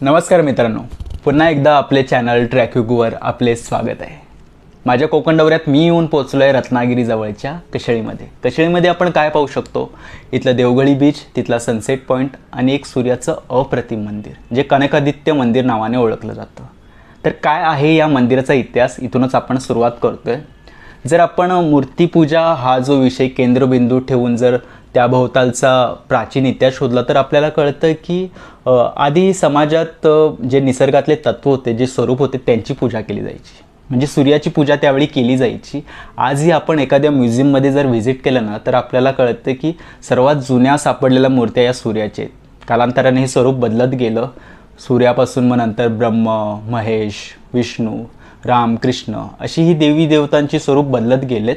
नमस्कार मित्रांनो. पुन्हा एकदा आपले चॅनल ट्रॅक्युगवर आपले स्वागत आहे. माझ्या कोकण दौऱ्यात मी येऊन पोचलो आहे रत्नागिरीजवळच्या कशेळीमध्ये. कशेळीमध्ये आपण काय पाहू शकतो? इथलं देवगळी बीच तिथला सनसेट पॉईंट आणि एक सूर्याचं अप्रतिम मंदिर जे कनकादित्य मंदिर नावाने ओळखलं जातं. तर काय आहे या मंदिराचा इतिहास? इथूनच आपण सुरुवात करतो आहे जर आपण मूर्तीपूजा हा जो विषय केंद्रबिंदू ठेवून जर त्या भोवतालचा प्राचीन इतिहास शोधला तर आपल्याला कळतं की आधी समाजात जे निसर्गातले तत्व होते जे स्वरूप होते त्यांची पूजा केली जायची. म्हणजे सूर्याची पूजा त्यावेळी केली जायची. आजही आपण एखाद्या म्युझियममध्ये जर व्हिजिट केलं ना तर आपल्याला कळतं की सर्वात जुन्या सापडलेल्या मूर्त्या या सूर्याच्या आहेत. कालांतराने हे स्वरूप बदलत गेलं. सूर्यापासून मग नंतर ब्रह्म महेश विष्णू राम कृष्ण अशी ही देवी देवतांची स्वरूप बदलत गेलेत.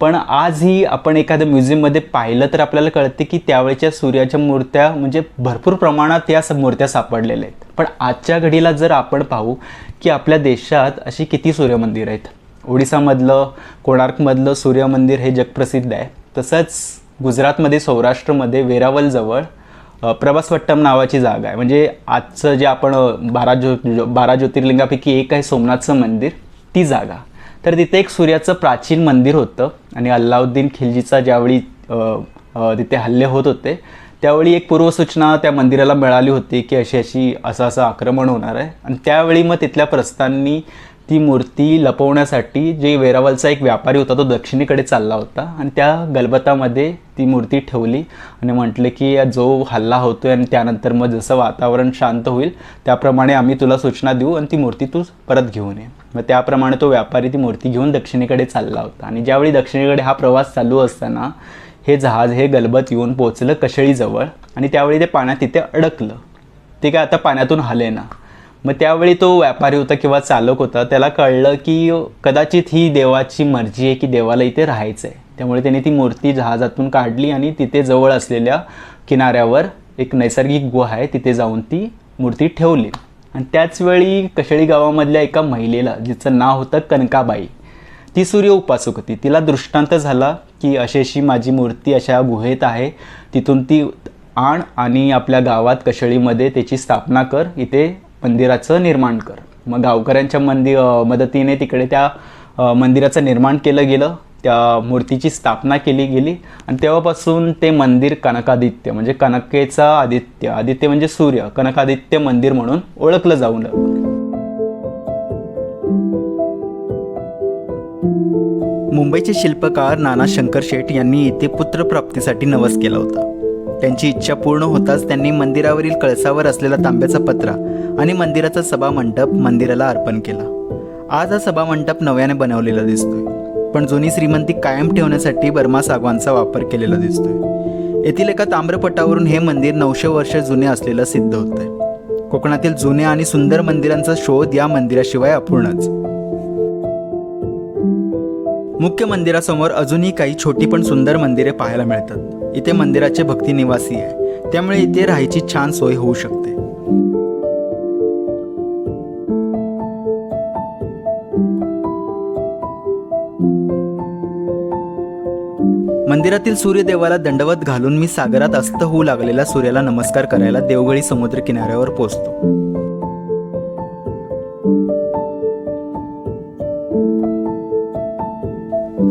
पण आजही आपण एखाद्या म्युझियममध्ये पाहिलं तर आपल्याला कळते की त्यावेळेच्या सूर्याच्या मूर्त्या म्हणजे भरपूर प्रमाणात या मूर्त्या सापडलेल्या आहेत. पण आजच्या घडीला जर आपण पाहू की आपल्या देशात अशी किती सूर्यमंदिर आहेत. ओडिसामधलं कोणार्कमधलं सूर्यमंदिर हे जगप्रसिद्ध आहे. तसंच गुजरातमध्ये सौराष्ट्रमध्ये वेरावलजवळ प्रभासवट्टम नावाची जागा आहे. म्हणजे आजचं जे आपण बारा ज्यो- बारा ज्योतिर्लिंगापैकी एक आहे सोमनाथचं मंदिर. ती जागा. तर तिथे एक सूर्याचं प्राचीन मंदिर होतं आणि अल्लाउद्दीन खिलजीचा ज्यावेळी तिथे हल्ले होत होते त्यावेळी एक पूर्वसूचना त्या मंदिराला मिळाली होती की अशी अशी असं असं आक्रमण होणार आहे. आणि त्यावेळी मग तिथल्या प्रस्थांनी ती मूर्ती लपवण्यासाठी जे वेरावलचा एक व्यापारी होता तो दक्षिणेकडे चालला होता आणि त्या गलबतामध्ये ती मूर्ती ठेवली आणि म्हटले की जो हल्ला होतो आहे आणि त्यानंतर मग जसं वातावरण शांत होईल त्याप्रमाणे आम्ही तुला सूचना देऊ आणि ती मूर्ती तू परत घेऊन ये. मग त्याप्रमाणे तो व्यापारी ती मूर्ती घेऊन दक्षिणेकडे चालला होता. आणि ज्यावेळी दक्षिणेकडे हा प्रवास चालू असताना हे जहाज हे गलबत येऊन पोचलं कशेळीजवळ आणि त्यावेळी ते पाण्यात तिथे अडकलं. ते काय आता पाण्यातून हले ना. मग त्यावेळी तो व्यापारी होता किंवा चालक होता त्याला कळलं की कदाचित ही देवाची मर्जी आहे की देवाला इथे राहायचं आहे त्यामुळे त्याने ती मूर्ती जहाजातून काढली आणि तिथे जवळ असलेल्या किनाऱ्यावर एक नैसर्गिक गुहा आहे तिथे जाऊन ती मूर्ती ठेवली. आणि त्याचवेळी कशेळी गावामधल्या एका महिलेला जिचं नाव होतं कनकाबाई ती सूर्य उपासक होती. तिला दृष्टांत झाला की अशी अशी माझी मूर्ती अशा गुहेत आहे. तिथून ती आण आणि आपल्या गावात कशळीमध्ये त्याची स्थापना कर. इथे मंदिराचं निर्माण कर. मग गावकऱ्यांच्या मंदि मदतीने तिकडे त्या मंदिराचं निर्माण केलं गेलं. त्या मूर्तीची स्थापना केली गेली. आणि तेव्हापासून ते मंदिर कनकादित्य म्हणजे कनकेचा आदित्य आदित्य म्हणजे सूर्य कनकादित्य मंदिर म्हणून ओळखलं जाऊ लागलं. मुंबईचे शिल्पकार नाना शंकर शेठ यांनी येथे पुत्रप्राप्तीसाठी नवस केला होता. त्यांची इच्छा पूर्ण होताच त्यांनी मंदिरावरील कळसावर असलेला तांब्याचा पत्रा आणि मंदिराचा सभामंडप मंदिराला अर्पण केला. आज हा सभामंडप नव्याने बनवलेला दिसतोय. पण जुनी श्रीमंती कायम ठेवण्यासाठी बर्मा सागवानचा वापर केलेला दिसतोय. येथील एका ताम्रपटावरून हे मंदिर नऊशे वर्ष जुने असलेलं सिद्ध होतंय. कोकणातील जुन्या आणि सुंदर मंदिरांचा शोध या मंदिराशिवाय अपूर्णच. मुख्य मंदिरासमोर अजूनही काही छोटी पण सुंदर मंदिरे पाहायला मिळतात. इथे मंदिराचे भक्ती निवासी आहे. त्यामुळे इथे राहायची छान सोय होऊ शकते. मंदिरातील सूर्यदेवाला दंडवत घालून मी सागरात अस्त होऊ लागलेल्या सूर्याला नमस्कार करायला देवगळी समुद्र किनाऱ्यावर पोहोचतो.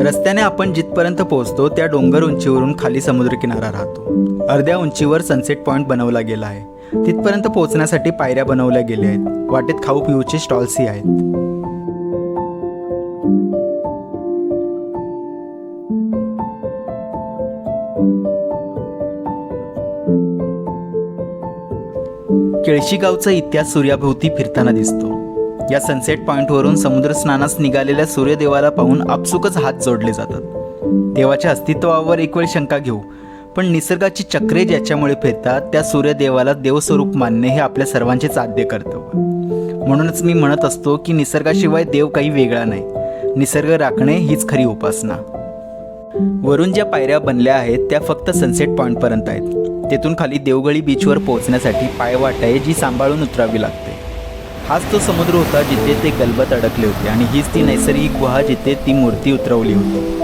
रस्त्याने आपण जिथपर्यंत पोहोचतो त्या डोंगर उंचीवरून खाली समुद्रकिनारा राहतो. अर्ध्या उंचीवर सनसेट पॉईंट बनवला गेला आहे. तिथपर्यंत पोहोचण्यासाठी पायऱ्या बनवल्या गेल्या आहेत. वाटेत खाऊ पिऊचे स्टॉल्सही आहेत. केळशीगावचा इतिहास सूर्याभोवती फिरताना दिसतो. या सनसेट पॉइंटवरून समुद्र स्नानास निघालेल्या सूर्यदेवाला पाहून आपसुकच हात जोडले जातात. देवाच्या अस्तित्वावर एक वेळ शंका घेऊ पण निसर्गाची चक्रे ज्याच्यामुळे फिरतात त्या सूर्यदेवाला देवस्वरूप मानणे हे आपल्या सर्वांचे आद्य कर्तव्य. म्हणूनच मी म्हणत असतो की निसर्गाशिवाय देव काही वेगळा नाही. निसर्ग राखणे हीच खरी उपासना. वरून ज्या पायऱ्या बनल्या आहेत त्या फक्त सनसेट पॉईंटपर्यंत आहेत. तेथून खाली देवगळी बीचवर पोहोचण्यासाठी पायवाट आहे जी सांभाळून उतरावी लागते. हाच तो समुद्र होता जिथे ते गलबत अडकले होते आणि हीच ती नैसर्गिक गुहा जिथे ती मूर्ती उतरवली होती.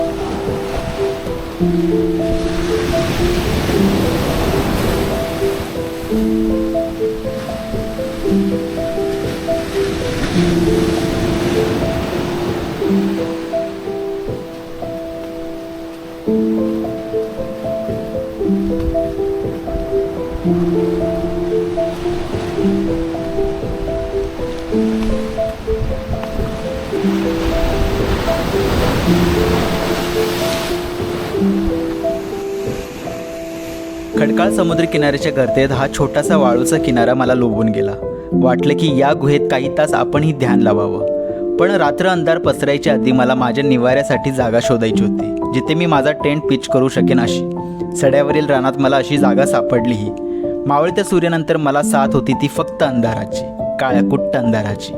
खडकाळ समुद्र किनाऱ्याच्या गर्दीत हा छोटासा वाळूचा किनारा मला लोभून गेला. वाटलं की या गुहेत काही तास आपणही ध्यान लावावं. पण रात्र अंधार पसरायच्या आधी मला माझ्या निवाऱ्यासाठी जागा शोधायची होती जिथे मी माझा टेंट पिच करू शकेन अशी. सड्यावरील रानात मला अशी जागा सापडलीही. मावळत्या सूर्यानंतर मला साथ होती ती फक्त अंधाराची काळ्या कुट्ट अंधाराची.